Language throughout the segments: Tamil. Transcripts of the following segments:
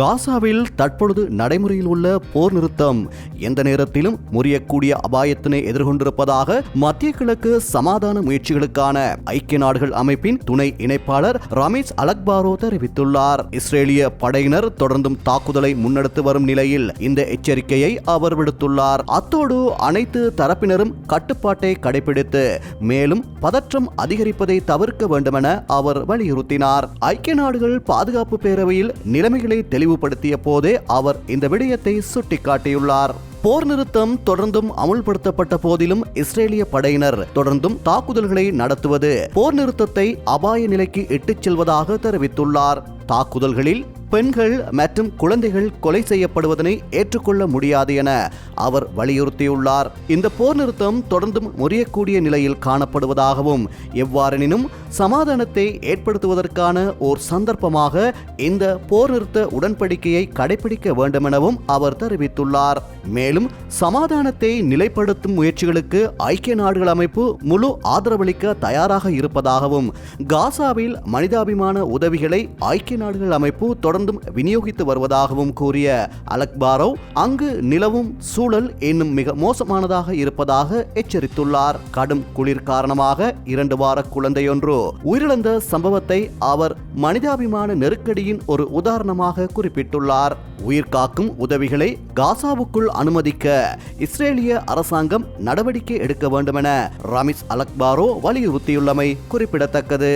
காசாவில் தற்பொழுது நடைமுறையில் உள்ள போர் நிறுத்தம். எந்த நேரத்திலும் முறியக்கூடிய அபாயத்தினை எதிர்கொண்டிருப்பதாக மத்திய கிழக்கு சமாதான முயற்சிகளுக்கான ஐக்கிய நாடுகள் அமைப்பின் துணை இணைப்பாளர் ரமேஷ் அலக்பாரோ தெரிவித்துள்ளார். இஸ்ரேலிய படையினர் தொடர்ந்தும் தாக்குதலை முன்னெடுத்து வரும் நிலையில் இந்த எச்சரிக்கையை அவர் விடுத்துள்ளார். அத்தோடு அனைத்து தரப்பினரும் கட்டுப்பாட்டை கடைபிடித்து மேலும் பதற்றம் அதிகரிப்பதை தவிர்க்க வேண்டுமென அவர் வலியுறுத்தினார். ஐக்கிய நாடுகள் பாதுகாப்பு பேரவையில் நிலைமைகளை தெளிவுபடுத்திய போதே அவர் இந்த விடயத்தை சுட்டிக்காட்டியுள்ளார். போர் நிறுத்தம் தொடர்ந்தும் அமுல்படுத்தப்பட்ட போதிலும் இஸ்ரேலிய படையினர் தொடர்ந்தும் தாக்குதல்களை நடத்துவது போர் நிறுத்தத்தை அபாய நிலைக்கு இட்டுச் செல்வதாக தெரிவித்துள்ளார். தாக்குதல்களில் பெண்கள் மற்றும் குழந்தைகள் கொலை செய்யப்படுவதனை ஏற்றுக்கொள்ள முடியாது என அவர் வலியுறுத்தியுள்ளார். இந்த போர் நிறுத்தம் தொடர்ந்தும் முறியக்கூடிய நிலையில் காணப்படுவதாகவும் எவ்வாறெனினும் சமாதானத்தை ஏற்படுத்துவதற்கான ஓர் சந்தர்ப்பமாக இந்த போர் நிறுத்த உடன்படிக்கையை கடைபிடிக்க வேண்டுமெனவும் அவர் தெரிவித்துள்ளார். மேலும் சமாதானத்தை நிலைப்படுத்தும் முயற்சிகளுக்கு ஐக்கிய நாடுகள் அமைப்பு முழு ஆதரவளிக்க தயாராக இருப்பதாகவும் காசாவில் மனிதாபிமான உதவிகளை ஐக்கிய நாடுகள் அமைப்பு தொடர்ந்து தொடர்ந்தும் விநியோகித்து வருவதாகவும் கூறிய அலக்பாரோ அங்கு நிலவும் சூழல் இன்னும் மிக மோசமானதாக இருப்பதாக எச்சரித்துள்ளார். கடும் குளிர் காரணமாக இரண்டு வார குழந்தையொன்று உயிரிழந்த சம்பவத்தை அவர் மனிதாபிமான நெருக்கடியின் ஒரு உதாரணமாக குறிப்பிட்டுள்ளார். உயிர் காக்கும் உதவிகளை காசாவுக்குள் அனுமதிக்க இஸ்ரேலிய அரசாங்கம் நடவடிக்கை எடுக்க வேண்டுமென ரமிஸ் அலக்பாரோ வலியுறுத்தியுள்ளமை குறிப்பிடத்தக்கது.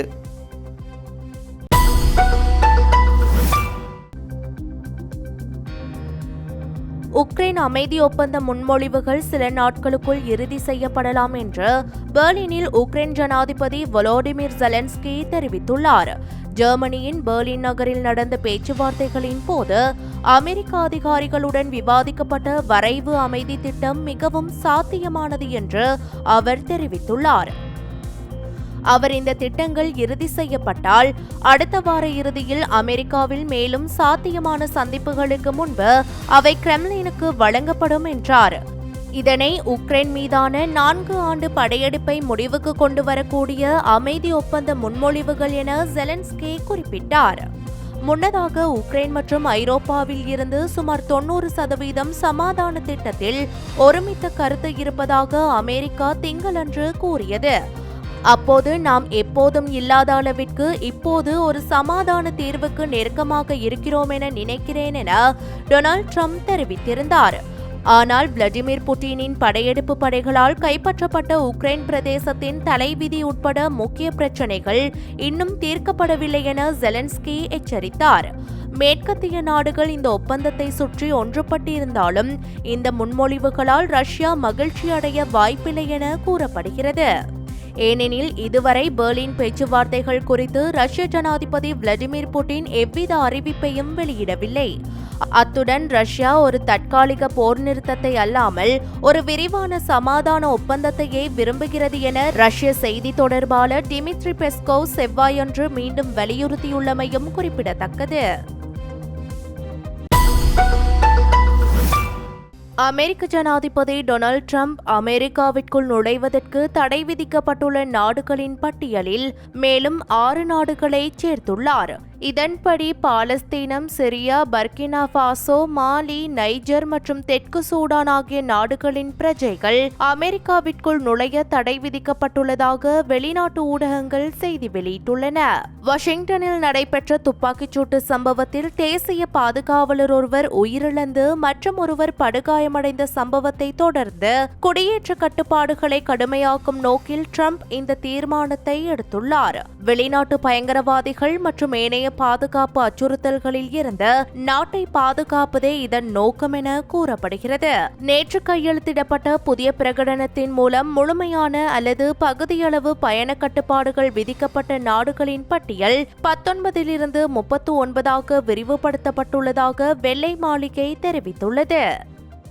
உக்ரைன் அமைதி ஒப்பந்த முன்மொழிவுகள் சில நாட்களுக்குள் இறுதி செய்யப்படலாம் என்று பெர்லினில் உக்ரைன் ஜனாதிபதி வொலோடிமிர் ஜெலன்ஸ்கி தெரிவித்துள்ளார். ஜெர்மனியின் பெர்லின் நகரில் நடந்த பேச்சுவார்த்தைகளின் போது அமெரிக்க அதிகாரிகளுடன் விவாதிக்கப்பட்ட வரைவு அமைதி திட்டம் மிகவும் சாத்தியமானது என்று அவர் தெரிவித்துள்ளார். அவர் இந்த திட்டங்கள் இறுதி செய்யப்பட்டால் அடுத்த வார இறுதியில் அமெரிக்காவில் மேலும் சாத்தியமான சந்திப்புகளுக்கு முன்பு அவை கிரெம்லினுக்கு வழங்கப்படும் என்றார். இதனை உக்ரைன் மீதான நான்கு ஆண்டு படையெடுப்பை முடிவுக்கு கொண்டு வரக்கூடிய அமைதி ஒப்பந்த முன்மொழிவுகள் என ஜெலன்ஸ்கி குறிப்பிட்டார். முன்னதாக உக்ரைன் மற்றும் ஐரோப்பாவில் இருந்து சுமார் தொன்னூறு சதவீதம் சமாதான திட்டத்தில் ஒருமித்த கருத்து இருப்பதாக அமெரிக்கா திங்களன்று கூறியது. அப்போது நாம் எப்போதும் இல்லாத அளவிற்கு இப்போது ஒரு சமாதான தீர்வுக்கு நெருக்கமாக இருக்கிறோம் என நினைக்கிறேன் என டொனால்ட் ட்ரம்ப் தெரிவித்திருந்தார். ஆனால் விளாடிமிர் புட்டினின் படையெடுப்பு படைகளால் கைப்பற்றப்பட்ட உக்ரைன் பிரதேசத்தின் தலைவிதி உட்பட முக்கிய பிரச்சினைகள் இன்னும் தீர்க்கப்படவில்லை என ஜெலன்ஸ்கி எச்சரித்தார். மேற்கத்திய நாடுகள் இந்த ஒப்பந்தத்தை சுற்றி ஒன்றுபட்டிருந்தாலும் இந்த முன்மொழிவுகளால் ரஷ்யா மகிழ்ச்சி அடைய வாய்ப்பில்லை என கூறப்படுகிறது. ஏனெனில் இதுவரை பெர்லின் பேச்சுவார்த்தைகள் குறித்து ரஷ்ய ஜனாதிபதி விளாடிமிர் புட்டின் எவ்வித அறிவிப்பையும் வெளியிடவில்லை. அத்துடன் ரஷ்யா ஒரு தற்காலிக போர் நிறுத்தத்தை அல்லாமல் ஒரு விரிவான சமாதான ஒப்பந்தத்தையே விரும்புகிறது என ரஷ்ய செய்தி தொடர்பாளர் டிமித்ரி பெஸ்கோவ் செவ்வாயன்று மீண்டும் வலியுறுத்தியுள்ளமையும் குறிப்பிடத்தக்கது. அமெரிக்க ஜனாதிபதி டொனால்ட் ட்ரம்ப் அமெரிக்காவிற்குள் நுழைவதற்கு தடை விதிக்கப்பட்டுள்ள நாடுகளின் பட்டியலில் மேலும் ஆறு நாடுகளை சேர்த்துள்ளார். இதன்படி பாலஸ்தீனம் Syria Burkina Faso Mali Niger மற்றும் தெற்கு சூடான் ஆகிய நாடுகளின் பிரஜைகள் அமெரிக்காவிற்குள் நுழைய தடை விதிக்கப்பட்டுள்ளதாக வெளிநாட்டு ஊடகங்கள் செய்தி வெளியிட்டுள்ளன. வாஷிங்டனில் நடைபெற்ற துப்பாக்கிச்சூட்டு சம்பவத்தில் தேசிய பாதுகாவலர் ஒருவர் உயிரிழந்து மற்றும் ஒருவர் படுகாயமடைந்த சம்பவத்தை தொடர்ந்து குடியேற்ற கட்டுப்பாடுகளை கடுமையாக்கும் நோக்கில் ட்ரம்ப் இந்த தீர்மானத்தை எடுத்துள்ளார். வெளிநாட்டு பயங்கரவாதிகள் மற்றும் ஏனைய பாதுகாப்பு அச்சுறுத்தல்களில் இருந்து நாட்டை பாதுகாப்பதே இதன் நோக்கம் என கூறப்படுகிறது. நேற்று கையெழுத்திடப்பட்ட புதிய பிரகடனத்தின் மூலம் முழுமையான அல்லது பகுதியளவு பயண கட்டுப்பாடுகள் விதிக்கப்பட்ட நாடுகளின் பட்டியல் பத்தொன்பதிலிருந்து முப்பத்து ஒன்பதாக விரிவுபடுத்தப்பட்டுள்ளதாக வெள்ளை மாளிகை தெரிவித்துள்ளது.